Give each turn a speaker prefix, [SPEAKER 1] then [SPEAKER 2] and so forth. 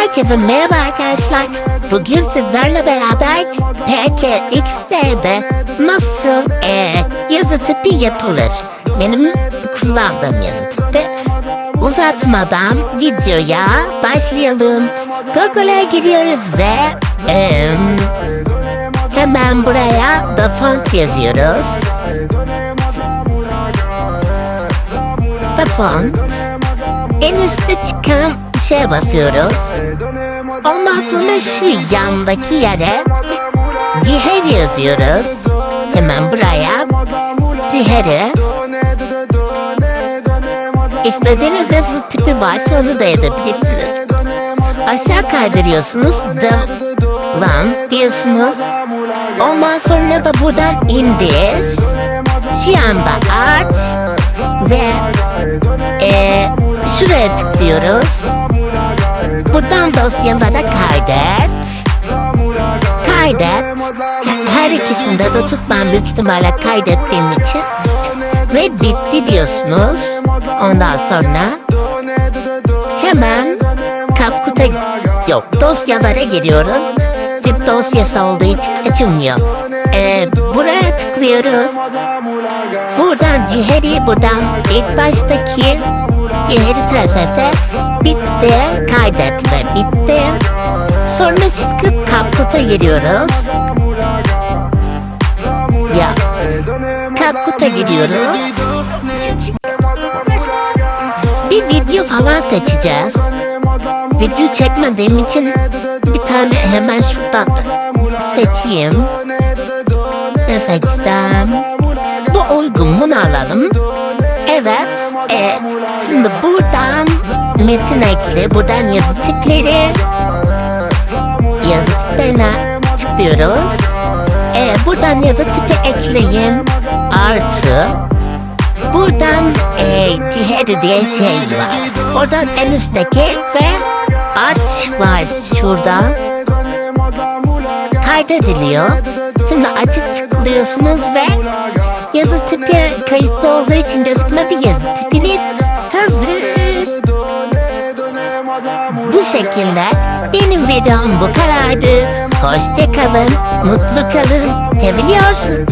[SPEAKER 1] Herkese merhaba arkadaşlar. Bugün sizlerle beraber PKX'de nasıl e, yazı tipi yapılır? Benim kullandığım yazı tipi. Uzatmadan videoya başlayalım. Google'a giriyoruz ve e, hemen buraya the font yazıyoruz. The font. En üstte çıkan şeye basıyoruz. Ondan sonra şu yandaki yere ciher yazıyoruz. Hemen buraya ciheri. İstediğiniz yazı tipi varsa onu da yazabilirsiniz. Aşağı kaydırıyorsunuz. Lan diyorsunuz. Ondan sonra da buradan indir. Şu anda aç ve e, şuraya tıklıyoruz. Buradan dosyalara kaydet. Kaydet. Her ikisinde de tut ben büyük ihtimalle kaydettiğim için. Ve bitti diyorsunuz. Ondan sonra hemen kapkuta yok dosyalara giriyoruz. Zip dosyası olduğu için açılmıyor. Ee, buraya tıklıyoruz. Buradan ciheri buradan ilk baştaki ciheri tarafa bitti kaydetme bitti. Sonra çıkıp kapkuta giriyoruz. Ya kapkuta giriyoruz. Bir video falan seçeceğiz. Video çekmediğim için bir tane hemen şuradan seçeyim. Ne seçsem? Metin ekle. Buradan yazı tipleri. Yazı tiplerine tıklıyoruz. E, buradan yazı ekleyin. Artı. Buradan e, ciheri diye şey var. Oradan en üstteki ve aç var şurada. Kaydediliyor. Şimdi açı tıklıyorsunuz ve yazı tipi kayıtlı olduğu için gözükmedi yazı tipiniz hazır. Bu şekilde benim videom bu kadardı. Hoşça kalın, mutlu kalın, seviliyorsun.